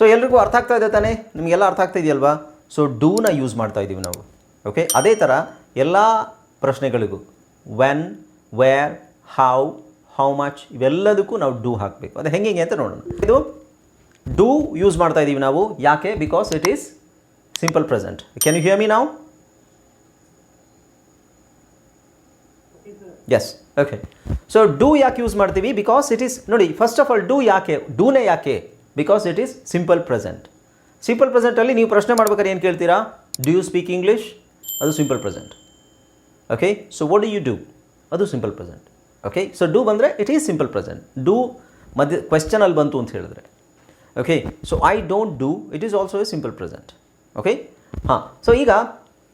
So ಎಲ್ರಿಗೂ ಅರ್ಥ ಆಗ್ತಾ ಇದೆ ತಾನೇ? ನಿಮಗೆಲ್ಲ ಅರ್ಥ ಆಗ್ತಾ ಇದೆಯಲ್ವಾ? ಸೊ ಡೂನ ಯೂಸ್ ಮಾಡ್ತಾ ಇದ್ದೀವಿ ನಾವು. ಓಕೆ ಅದೇ ಥರ ಎಲ್ಲ ಪ್ರಶ್ನೆಗಳಿಗೂ when where how how much ಇವೆಲ್ಲದಕ್ಕೂ ನಾವು ಡೂ ಹಾಕಬೇಕು. ಅದು ಹೆಂಗೆ ಹೆಂಗೆ ಅಂತ ನೋಡೋಣ. ಇದು ಡೂ ಯೂಸ್ ಮಾಡ್ತಾ ಇದ್ದೀವಿ ನಾವು. ಯಾಕೆ? Because it is simple present can you hear me ನಾವು ಎಸ್ ಓಕೆ ಸೊ ಡೂ ಯಾಕೆ ಯೂಸ್ ಮಾಡ್ತೀವಿ? ಬಿಕಾಸ್ ಇಟ್ ಈಸ್ ನೋಡಿ ಫಸ್ಟ್ ಆಫ್ ಆಲ್ ಡೂ ಯಾಕೆ? ಡೂನೇ ಯಾಕೆ? Because it is simple present simple ಪ್ರೆಸೆಂಟಲ್ಲಿ ನೀವು ಪ್ರಶ್ನೆ ಮಾಡ್ಬೇಕಾದ್ರೆ ಏನು ಕೇಳ್ತೀರಾ? ಡು ಯು ಸ್ಪೀಕ್ ಇಂಗ್ಲೀಷ್ ಅದು simple present okay so what do you do ಅದು simple present okay so do ಬಂದರೆ it is simple present do ಮಧ್ಯ ಕ್ವೆಶ್ಚನಲ್ಲಿ ಬಂತು ಅಂತ ಹೇಳಿದ್ರೆ. Okay so I don't do it is also a simple present okay ಹಾಂ. So ಈಗ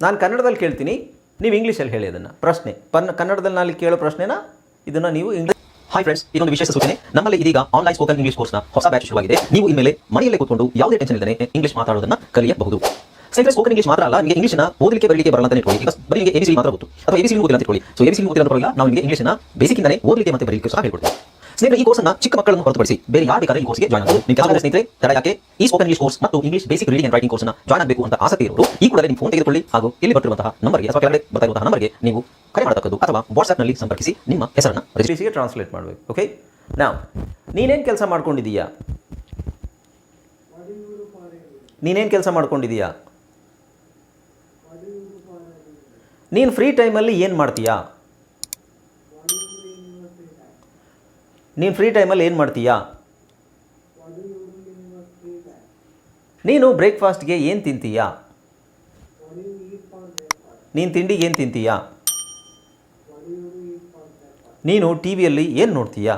ನಾನು ಕನ್ನಡದಲ್ಲಿ ಕೇಳ್ತೀನಿ. ನೀವು ಇಂಗ್ಲೀಷಲ್ಲಿ ಹೇಳಿ ಅದನ್ನು. ಪ್ರಶ್ನೆ. ಪನ್ ಕನ್ನಡದಲ್ಲಿ ನಾನು ಕೇಳೋ ಪ್ರಶ್ನೆನ ಇದನ್ನು ನೀವು ಇಂಗ್ಲೀಷ್ ಹಾಯ್ ಫ್ರೆಂಡ್ಸ್ ಇದೊಂದು ವಿಶೇಷ ಸೂಚನೆ. ನಮ್ಮಲ್ಲಿ ಇದೀಗ ಆನ್ಲೈನ್ ಸ್ಪೋಕನ್ ಇಂಗ್ಲಿಷ್ ಕೋರ್ಸ್ನ ಹೊಸ ಬ್ಯಾಚ್ ಶುರುವಾಗಿದೆ. ನೀವು ಇನ್ಮೇಲೆ ಮನೆಯಲ್ಲೇ ಕೂತ್ಕೊಂಡು ಯಾವುದೇ ಟೆನ್ಷನ್ ಇಲ್ಲದೆ ಇಂಗ್ಲಿಷ್ ಮಾತಾಡೋದನ್ನ ಕಲಿಯಬಹುದು. ಸ್ನೇಹಿತರೆ ಸ್ಪೋಕನ್ ಇಂಗ್ಲಿಷ್ ಮಾತ್ರ ಅಲ್ಲ, ನಿಮಗೆ ಇಂಗ್ಲಿಷ್ನ ಓದಲಿಕ್ಕೆ, ಬರಲಿಕ್ಕೆ ಬರಲ್ಲ ಅಂತ ಇಟ್ಕೊಳ್ಳಿ. ಈಗ ಬರೀ ಎಬಿಸಿ ಮಾತ್ರ ಗೊತ್ತು. ಅಥವಾ ಎಬಿಸಿ ಓದಿಲ್ಲ ಅಂತ ಇಟ್ಕೊಳ್ಳಿ. ಸೊ ಎಬಿಸಿ ಓದಿಲ್ಲ ನಾವು ನಿಮಗೆ ಇಂಗ್ಲಿಷ್ನ ಬೇಸಿಕ್ಕಿಂದಲೇ ಓದಲಿಕ್ಕೆ ಮತ್ತೆ ಬರಲಿಕ್ಕೆ ಸಹ ಹೇಳ್ಕೊಡ್ತೀವಿ. ಸ್ನೇಹಿತರೆ, ಈ ಕೋರ್ಸ್ ಅನ್ನು ಚಿಕ್ಕ ಮಕ್ಕಳನ್ನು ಹೊರತುಪಡಿಸಿ ಬೇರೆ ಯಾರು ಬೇಕಾದ್ರೆ ಈ ಕೋರ್ಸ್ಗೆ ಜಾಯ್ನ್ ಆಗಬಹುದು ನಿಮ್ಮ ಕೆಲಸ ಸ್ನೇಹಿತರೆ, ತಡ ಯಾಕೆ? ಈ ಸ್ಪೋಕನ್ ಇಂಗ್ಲಿಷ್ ಕೋರ್ಸ್ ಮತ್ತು English basic reading and writing ಕೋರ್ಸ್ನ ಜಾಯ್ನ್ ಆಗಬೇಕು ಅಂತ ಆಸಕ್ತಿ ಇರೋರು, ಈ ಕೂಡಲೇ ನಿಮ್ಮ ಫೋನ್ ತೆಗೆದುಕೊಳ್ಳಿ ಹಾಗೂ ಇಲ್ಲಿ ಬರ್ತಿರುವಂತಹ ನಂಬರ್ಗೆ ಅಥವಾ ಕೆಳಗಡೆ ಬರ್ತಾ ಇರುವಂತಹ ನಂಬರ್ಗೆ ನೀವು ಕರೆ ಮಾಡತಕ್ಕದ್ದು ಅಥವಾ ವಾಟ್ಸ್ಆಪ್ನಲ್ಲಿ ಸಂಪರ್ಕಿಸಿ ನಿಮ್ಮ ಹೆಸರನ್ನು ರಿಜಿಸ್ಟರ್ ಇಂಗ್ಲೀಷಿಗೆ ಟ್ರಾನ್ಸ್ಲೇಟ್ ಮಾಡಬೇಕು ಓಕೆ ನಾವು ನೀನೇನು ಕೆಲಸ ಮಾಡ್ಕೊಂಡಿದ್ದೀಯಾ? ನೀನೇನು ಕೆಲಸ ಮಾಡ್ಕೊಂಡಿದ್ದೀಯಾ? ನೀನು ಫ್ರೀ ಟೈಮಲ್ಲಿ ಏನು ಮಾಡ್ತೀಯಾ? ನೀನು ಫ್ರೀ ಟೈಮಲ್ಲಿ ಏನು ಮಾಡ್ತೀಯಾ? ನೀನು ಬ್ರೇಕ್ಫಾಸ್ಟ್ಗೆ ಏನು ತಿಂತೀಯಾ? ನೀನು ತಿಂಡಿಗೆ ಏನು ತಿಂತೀಯಾ? ನೀನು ಟಿ ವಿಯಲ್ಲಿ ಏನು ನೋಡ್ತೀಯಾ?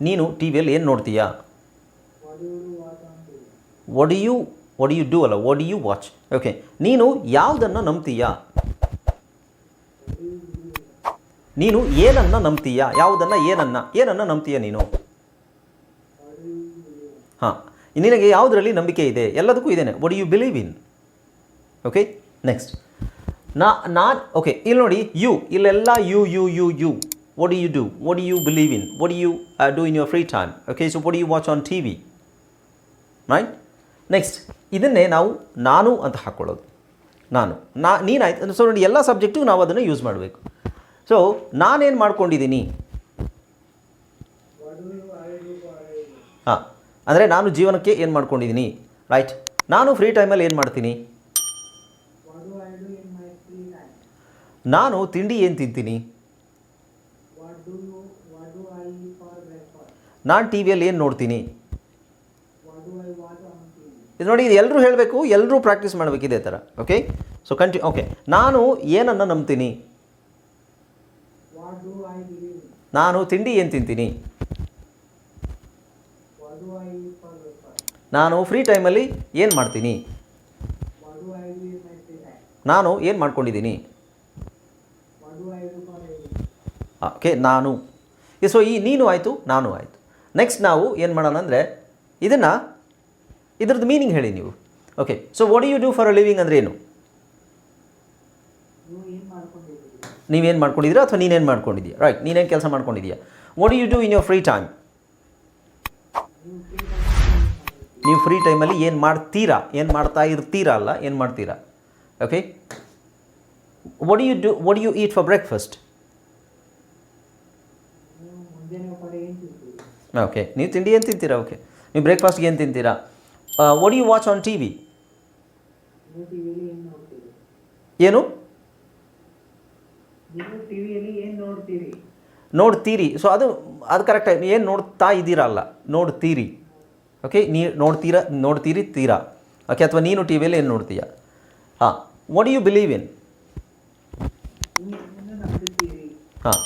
ನೀನು ಟಿ ವಿಯಲ್ಲಿ ಏನು ನೋಡ್ತೀಯಾ? ಒಡಿಯು ಒಡಿಯು ಡೂ ಅಲ್ಲ ಒಡಿಯು ವಾಚ್ ಓಕೆ ನೀನು ಯಾವುದನ್ನು ನಂಬ್ತೀಯಾ? ನೀನು ಏನನ್ನು ನಂಬ್ತೀಯ? ಯಾವುದನ್ನು ಏನನ್ನ? ಏನನ್ನು ನಂಬ್ತೀಯ ನೀನು? ಹಾಂ. ನಿನಗೆ ಯಾವುದರಲ್ಲಿ ನಂಬಿಕೆ ಇದೆ? ಎಲ್ಲದಕ್ಕೂ ಇದೇನೆ. What you believe in okay next ನಾ ನಾ ಓಕೆ ಇಲ್ಲಿ ನೋಡಿ ಯು ಇಲ್ಲೆಲ್ಲ you you you you what you do what you believe in what you do in your free time okay so what you watch on T V right next ಇದನ್ನೇ ನಾವು ನಾನು ಅಂತ ಹಾಕ್ಕೊಳ್ಳೋದು ನಾನು. ನಾ, ನೀನಾಯ್ತು ಸೊ ನೋಡಿ ಎಲ್ಲ ಸಬ್ಜೆಕ್ಟಿಗೂ ನಾವು ಅದನ್ನು ಯೂಸ್ ಮಾಡಬೇಕು. ಸೊ ನಾನೇನು ಮಾಡ್ಕೊಂಡಿದ್ದೀನಿ? ಹಾಂ, ಅಂದರೆ ನಾನು ಜೀವನಕ್ಕೆ ಏನು ಮಾಡ್ಕೊಂಡಿದ್ದೀನಿ? ರೈಟ್ ನಾನು ಫ್ರೀ ಟೈಮಲ್ಲಿ ಏನು ಮಾಡ್ತೀನಿ? ನಾನು ತಿಂಡಿ ಏನು ತಿಂತೀನಿ? ನಾನು ಟಿ ವಿಯಲ್ಲಿ ಏನು ನೋಡ್ತೀನಿ? ಇದು ನೋಡಿ, ಇದು ಎಲ್ಲರೂ ಹೇಳಬೇಕು ಎಲ್ಲರೂ ಪ್ರಾಕ್ಟೀಸ್ ಮಾಡಬೇಕಿದೆ ಥರ ಓಕೆ ಸೊ ಕಂಟಿನ್ಯೂ ಓಕೆ ನಾನು ಏನನ್ನು ನಂಬ್ತೀನಿ? ನಾನು ತಿಂಡಿ ಏನು ತಿಂತೀನಿ? ನಾನು ಫ್ರೀ ಟೈಮಲ್ಲಿ ಏನು ಮಾಡ್ತೀನಿ? ನಾನು ಏನು ಮಾಡ್ಕೊಂಡಿದ್ದೀನಿ? ಓಕೆ ನಾನು. ಸೊ ಈ ನೀನು ಆಯಿತು ನಾನು ಆಯಿತು. ನೆಕ್ಸ್ಟ್ ನಾವು ಏನು ಮಾಡೋಣ ಅಂದರೆ ಇದನ್ನು ಇದ್ರದ್ದು ಮೀನಿಂಗ್ ಹೇಳಿ ನೀವು. Okay so what you do for a living ಅಂದರೆ ಏನು? ನೀವೇನು ಮಾಡ್ಕೊಂಡಿದ್ದೀರಾ ಅಥವಾ ನೀನೇನು ಮಾಡ್ಕೊಂಡಿದ್ದೀಯಾ? ರೈಟ್ ನೀನೇನು ಕೆಲಸ ಮಾಡ್ಕೊಂಡಿದ್ದೀಯಾ? What you do in your free time ನೀವು ಫ್ರೀ ಟೈಮಲ್ಲಿ ಏನು ಮಾಡ್ತೀರಾ? ಏನು ಮಾಡ್ತಾ ಇರ್ತೀರಾ ಅಲ್ಲ ಏನು ಮಾಡ್ತೀರಾ? Okay what you do what you eat for breakfast okay ನೀವು ತಿಂಡಿ ಏನು ತಿಂತೀರಾ? ಓಕೆ ನೀವು ಬ್ರೇಕ್ಫಾಸ್ಟ್ಗೆ ಏನು ತಿಂತೀರಾ? What you watch on T V ಏನು? ನೋಡ್ತೀರಿ? ಸೊ ಅದು ಅದು ಕರೆಕ್ಟ್ ಏನು ನೋಡ್ತಾ ಇದ್ದೀರಲ್ಲ ನೋಡ್ತೀರಿ. ಓಕೆ ನೀ ನೋಡ್ತೀರಾ ನೋಡ್ತೀರಿ ತೀರಾ. ಓಕೆ ಅಥವಾ ನೀನು ಟಿ ವಿಯಲ್ಲಿ ಏನು ನೋಡ್ತೀಯಾ? ಹಾಂ. ವಾಟ್ ಯು ಬಿಲೀವ್ ಇನ್ ಹಾಂ.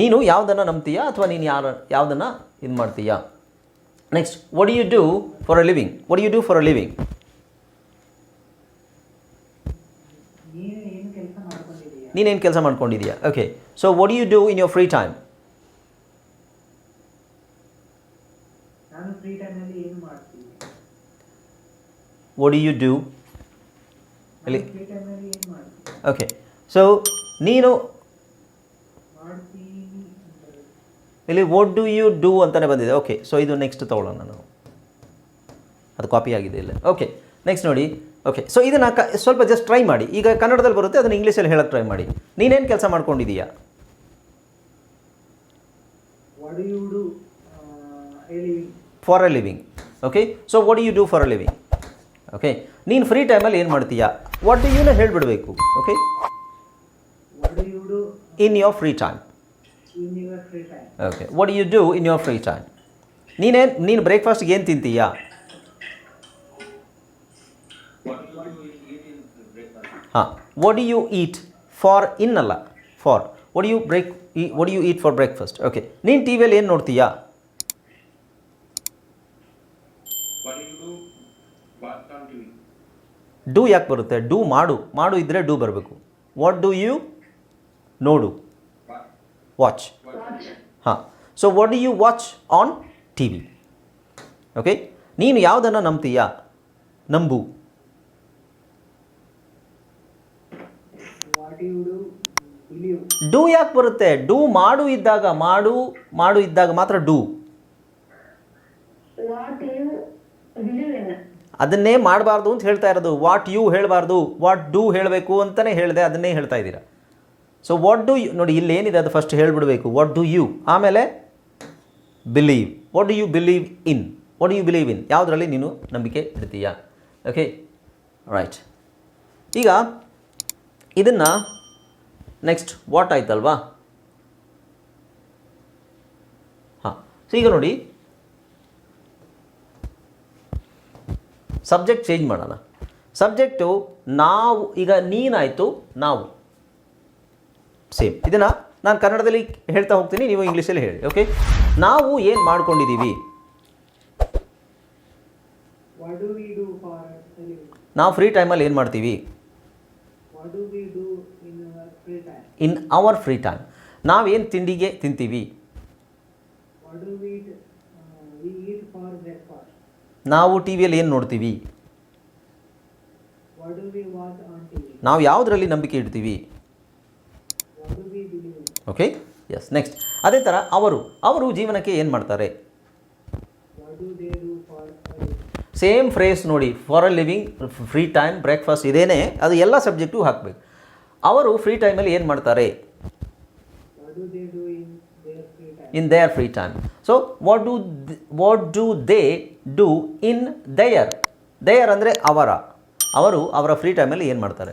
ನೀನು ಯಾವುದನ್ನು ನಂಬ್ತೀಯಾ ಅಥವಾ ನೀನು ಯಾರ ಯಾವುದನ್ನು ಇದು ಮಾಡ್ತೀಯಾ? Next what you do for a living what you do for a living ನೀನೇನು ಕೆಲಸ ಮಾಡ್ಕೊಂಡಿದೀಯ? Okay so what you do in your free time what you do ಅಲ್ಲಿ ಓಕೆ ಸೊ ನೀನು ಇಲ್ಲಿ ವಾಟ್ ಡೂ ಯು ಡೂ ಅಂತಲೇ ಬಂದಿದೆ. Okay so ಇದು next ತೊಗೊಳ್ಳೋಣ ನಾವು. ಅದು ಕಾಪಿ ಆಗಿದೆ ಇಲ್ಲ? ಓಕೆ ನೆಕ್ಸ್ಟ್ ನೋಡಿ. ಓಕೆ ಸೊ ಇದನ್ನು ಕ ಸ್ವಲ್ಪ ಜಸ್ಟ್ ಟ್ರೈ ಮಾಡಿ. ಈಗ ಕನ್ನಡದಲ್ಲಿ ಬರುತ್ತೆ ಅದನ್ನು ಇಂಗ್ಲೀಷಲ್ಲಿ ಹೇಳಕ್ಕೆ ಟ್ರೈ ಮಾಡಿ. ನೀನೇನು ಕೆಲಸ ಮಾಡ್ಕೊಂಡಿದ್ದೀಯಾ for a living. Okay so what you do for a living okay ನೀನು ಫ್ರೀ ಟೈಮಲ್ಲಿ ಏನು ಮಾಡ್ತೀಯಾ? ವಾಟ್ ಡು ಯೂನ ಹೇಳಿಬಿಡಬೇಕು? Okay in your free time. Okay what you do in your free time ನೀನೇನು ನೀನು ಬ್ರೇಕ್ಫಾಸ್ಟ್ಗೆ ಏನು ತಿಂತೀಯಾ? ಹಾಂ what you eat for in ಅಲ್ಲ for what you break what you eat for breakfast okay ನೀನು ಟಿ ವಿಯಲ್ಲಿ ಏನು ನೋಡ್ತೀಯಾ? ಡೂ ಯಾಕೆ ಬರುತ್ತೆ? ಡೂ ಮಾಡು. ಮಾಡು ಇದ್ದರೆ ಡೂ ಬರಬೇಕು. ವಾಟ್ ಡೂ ಯು ನೋಡು. ವಾಚ್ ಹಾಂ so what do you watch on T V okay ನೀನು ಯಾವುದನ್ನು ನಂಬ್ತೀಯಾ? ನಂಬು ವಾಟ್ ಯು ಡು ಯಾಕೆ ಬರುತ್ತೆ? ಡೂ ಮಾಡು ಇದ್ದಾಗ ಮಾಡು ಮಾಡು ಇದ್ದಾಗ ಮಾತ್ರ ಡೂ. ಅದನ್ನೇ ಮಾಡಬಾರ್ದು ಅಂತ ಹೇಳ್ತಾ ಇರೋದು. ವಾಟ್ ಯು ಹೇಳಬಾರ್ದು. ವಾಟ್ ಡೂ ಹೇಳಬೇಕು ಅಂತಲೇ ಹೇಳಿದೆ ಅದನ್ನೇ ಹೇಳ್ತಾ ಇದ್ದೀರಾ. ಸೊ ವಾಟ್ ಡು ಯು ನೋಡಿ ಇಲ್ಲಿ ಏನಿದೆ ಅದು ಫಸ್ಟ್ ಹೇಳಿಬಿಡಬೇಕು. ವಾಟ್ ಡು ಯು ಆಮೇಲೆ believe what do you believe in what do you believe in ಯಾವುದರಲ್ಲಿ ನೀನು ನಂಬಿಕೆ ಇಡ್ತೀಯಾ? ಓಕೆ ರೈಟ್ ಈಗ ಇದನ್ನು ನೆಕ್ಸ್ಟ್ ವಾಟ್ ಆಯ್ತಲ್ವಾ? ಹಾಂ ಸೊ ಈಗ ನೋಡಿ. ಸಬ್ಜೆಕ್ಟ್ ಚೇಂಜ್ ಮಾಡೋಣ. ಸಬ್ಜೆಕ್ಟು ನಾವು ಈಗ ನೀನಾಯಿತು ನಾವು. ಸೇಮ್ ಇದನ್ನು ನಾನು ಕನ್ನಡದಲ್ಲಿ ಹೇಳ್ತಾ ಹೋಗ್ತೀನಿ ನೀವು ಇಂಗ್ಲೀಷಲ್ಲಿ ಹೇಳಿ ಓಕೆ ನಾವು ಏನು ಮಾಡ್ಕೊಂಡಿದ್ದೀವಿ ನಾವು ಫ್ರೀ ಟೈಮಲ್ಲಿ ಏನು ಮಾಡ್ತೀವಿ? ಇನ್ ಅವರ್ ಫ್ರೀ ಟೈಮ್ ನಾವೇನು ತಿಂಡಿಗೆ ತಿಂತೀವಿ? ಬ್ರೇಕ್ಫಾಸ್ಟ್ ನಾವು ಟಿ ವಿಯಲ್ಲಿ ಏನು ನೋಡ್ತೀವಿ? ನಾವು ಯಾವುದರಲ್ಲಿ ನಂಬಿಕೆ ಇಡ್ತೀವಿ? ಓಕೆ ಎಸ್ ನೆಕ್ಸ್ಟ್ ಅದೇ ಥರ ಅವರು ಅವರು ಜೀವನಕ್ಕೆ ಏನು ಮಾಡ್ತಾರೆ? ಸೇಮ್ ಫ್ರೇಸ್ ನೋಡಿ for a living free time breakfast ಇದೇನೇ ಅದು ಎಲ್ಲ ಸಬ್ಜೆಕ್ಟು ಹಾಕಬೇಕು. ಅವರು ಫ್ರೀ ಟೈಮಲ್ಲಿ ಏನು ಮಾಡ್ತಾರೆ? In their free time in their free time so what do what do they do in their their ಅಂದರೆ ಅವರ. ಅವರು ಅವರ ಫ್ರೀ ಟೈಮಲ್ಲಿ ಏನು ಮಾಡ್ತಾರೆ?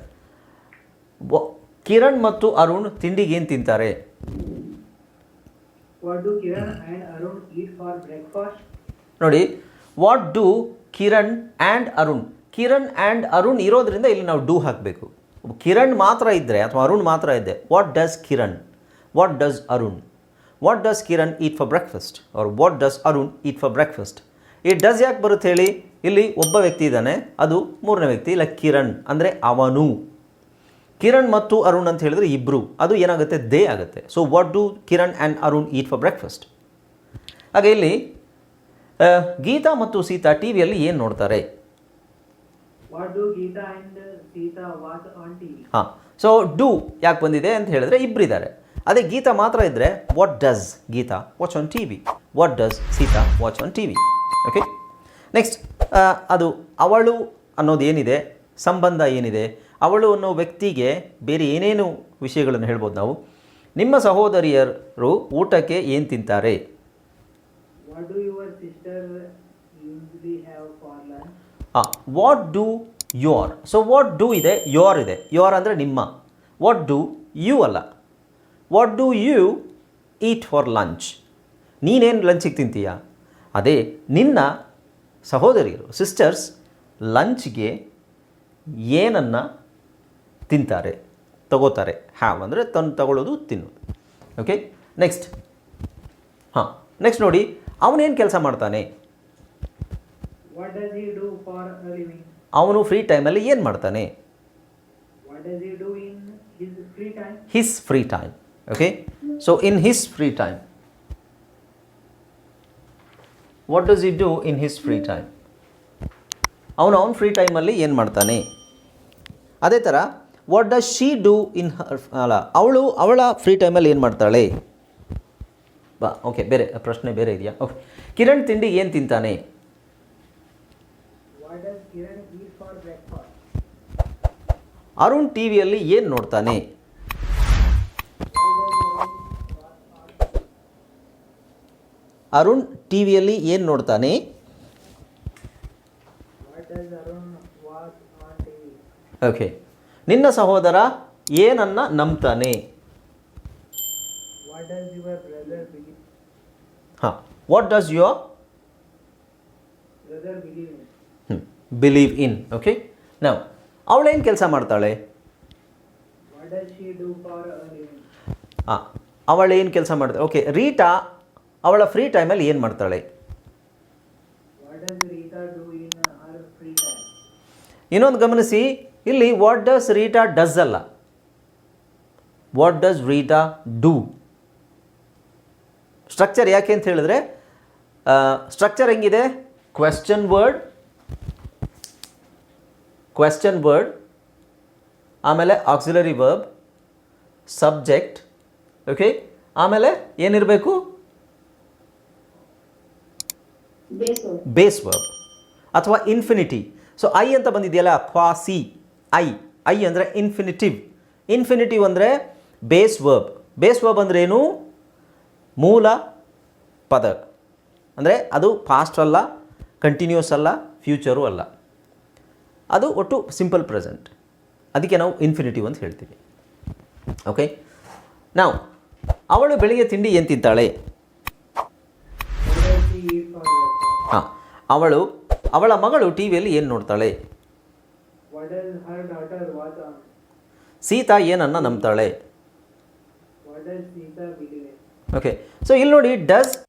ಕಿರಣ್ ಮತ್ತು ಅರುಣ್ ತಿಂಡಿಗೆ ಏನು ತಿಂತಾರೆ? ನೋಡಿ what do Kiran and Arun. Kiran and Arun ಇರೋದ್ರಿಂದ ಇಲ್ಲಿ ನಾವು ಡೂ ಹಾಕಬೇಕು. ಕಿರಣ್ ಮಾತ್ರ ಇದ್ದರೆ ಅಥವಾ ಅರುಣ್ ಮಾತ್ರ ಇದ್ದೆ what does Kiran? What does Arun? What does Kiran eat for breakfast or what does Arun eat for breakfast ಈ ಡಸ್ ಯಾಕೆ ಬರುತ್ತೆ ಹೇಳಿ? ಇಲ್ಲಿ ಒಬ್ಬ ವ್ಯಕ್ತಿ ಇದ್ದಾನೆ, ಅದು ಮೂರನೇ ವ್ಯಕ್ತಿ, ಇಲ್ಲ ಕಿರಣ್, ಅಂದರೆ ಅವನು. ಕಿರಣ್ ಮತ್ತು ಅರುಣ್ ಅಂತ ಹೇಳಿದ್ರೆ ಇಬ್ಬರು ಅದು ಏನಾಗುತ್ತೆ? ದೇ ಆಗುತ್ತೆ. So what do Kiran and Arun eat for breakfast ಹಾಗೆ ಇಲ್ಲಿ ಗೀತಾ ಮತ್ತು ಸೀತಾ ಟಿ ವಿಯಲ್ಲಿ ಏನು ನೋಡ್ತಾರೆ? ಹಾಂ ಸೊ ಡೂ ಯಾಕೆ ಬಂದಿದೆ ಅಂತ ಹೇಳಿದ್ರೆ ಇಬ್ಬರಿದ್ದಾರೆ ಅದೇ ಗೀತಾ ಮಾತ್ರ ಇದ್ದರೆ what does Gita watch on T V what does Sita watch on T V okay next ಅದು ಅವಳು ಅನ್ನೋದು ಏನಿದೆ? ಸಂಬಂಧ ಏನಿದೆ? ಅವಳು ಅನ್ನೋ ವ್ಯಕ್ತಿಗೆ ಬೇರೆ ಏನೇನು ವಿಷಯಗಳನ್ನು ಹೇಳ್ಬೋದು ನಾವು? ನಿಮ್ಮ ಸಹೋದರಿಯರು ಊಟಕ್ಕೆ ಏನು ತಿಂತಾರೆ? ಹಾಂ what do your so what do ಇದೆ ಯೋರ್ ಇದೆ. ಯೋರ್ ಅಂದರೆ ನಿಮ್ಮ. ವಾಟ್ ಡೂ ಯು ಅಲ್ಲ. What do you eat for lunch ನೀನೇನು ಲಂಚಿಗೆ ತಿಂತೀಯ? ಅದೇ, ನಿನ್ನ ಸಹೋದರಿಯರು ಸಿಸ್ಟರ್ಸ್ ಲಂಚ್ಗೆ ಏನನ್ನು ತಿಂತಾರೆ, ತಗೋತಾರೆ. ಹ್ಯಾವ್ ಅಂದರೆ ತಂದು ತಗೊಳ್ಳೋದು ತಿನ್ನೋದು ಓಕೆ ನೆಕ್ಸ್ಟ್ ಹಾಂ ನೆಕ್ಸ್ಟ್ ನೋಡಿ. ಅವನೇನು ಕೆಲಸ ಮಾಡ್ತಾನೆ? ಅವನು ಫ್ರೀ ಟೈಮಲ್ಲಿ ಏನು ಮಾಡ್ತಾನೆ? Free time. His free time okay? So in his free time. What does he do in his free time ಅವನು ಅವನ ಫ್ರೀ ಟೈಮಲ್ಲಿ ಏನು ಮಾಡ್ತಾನೆ? ಅದೇ ಥರ what does she do in ಅಲ್ಲ ಅವಳು ಅವಳ ಫ್ರೀ ಟೈಮಲ್ಲಿ ಏನು ಮಾಡ್ತಾಳೆ? ಬಾ ಓಕೆ ಬೇರೆ ಪ್ರಶ್ನೆ ಬೇರೆ ಇದೆಯಾ? ಓಕೆ ಕಿರಣ್ ತಿಂಡಿ ಏನು ತಿಂತಾನೆ? ಅರುಣ್ ಟಿ ವಿಯಲ್ಲಿ ಏನು ನೋಡ್ತಾನೆ? ಅರುಣ್ ಟಿ ವಿಯಲ್ಲಿ ಏನು ನೋಡ್ತಾನೆ? ಓಕೆ ನಿನ್ನ ಸಹೋದರ ಏನನ್ನ ನಂಬ್ತಾನೆ? Huh. What does your brother believe in? Hmm. Believe in. Okay. Now, ಅವಳು ಏನು ಕೆಲಸ ಮಾಡ್ತಾಳೆ ಅವಳು ಏನು ಕೆಲಸ ಮಾಡ್ತಾಳೆ ಓಕೆ ರೀಟಾ ಅವಳ ಫ್ರೀ ಟೈಮಲ್ಲಿ ಏನು ಮಾಡ್ತಾಳೆ ಇನ್ನೊಂದು ಗಮನಿಸಿ ಇಲ್ಲಿ ವಾಟ್ ಡಸ್ ರೀಟಾ ಡಸ್ ಅಲ್ಲ what does Rita do structure ಯಾಕೆ ಅಂತ ಹೇಳಿದ್ರೆ ಸ್ಟ್ರಕ್ಚರ್ ಹೆಂಗಿದೆ? ಕ್ವೆಶ್ಚನ್ ವರ್ಡ್ ಕ್ವೆಶ್ಚನ್ ವರ್ಡ್ ಆಮೇಲೆ ಆಕ್ಸಿಲರಿ ವರ್ಬ್ ಸಬ್ಜೆಕ್ಟ್ ಓಕೆ ಆಮೇಲೆ ಏನಿರಬೇಕು? ಬೇಸ್ ವರ್ಬ್ ಅಥವಾ ಇನ್ಫಿನಿಟಿ ಸೊ ಐ ಅಂತ ಬಂದಿದೆಯಲ್ಲ? ಕ್ವಾಸಿ ಐ ಐ ಅಂದರೆ ಇನ್ಫಿನಿಟಿವ್ ಇನ್ಫಿನಿಟಿವ್ ಅಂದರೆ ಬೇಸ್ ವರ್ಬ್ ಬೇಸ್ ವರ್ಬ್ ಅಂದರೆ ಏನು? ಮೂಲ ಪದ. ಅಂದರೆ ಅದು ಪಾಸ್ಟ್ ಅಲ್ಲ ಕಂಟಿನ್ಯೂಸ್ ಅಲ್ಲ ಫ್ಯೂಚರು ಅಲ್ಲ. ಅದು ಒಟ್ಟು ಸಿಂಪಲ್ ಪ್ರೆಸೆಂಟ್ ಅದಕ್ಕೆ ನಾವು ಇನ್ಫಿನಿಟಿವ್ ಅಂತ ಹೇಳ್ತೀವಿ. ಓಕೆ ನಾವು ಅವಳು ಬೆಳಿಗ್ಗೆ ತಿಂಡಿ ಏನು ತಿಂತಾಳೆ? ಹಾಂ, ಅವಳು, ಅವಳ ಮಗಳು ಟಿ ವಿಯಲ್ಲಿ ಏನು ನೋಡ್ತಾಳೆ? ಸೀತಾ ಏನನ್ನ ನಂಬ್ತಾಳೆ? okay. So you'll notice does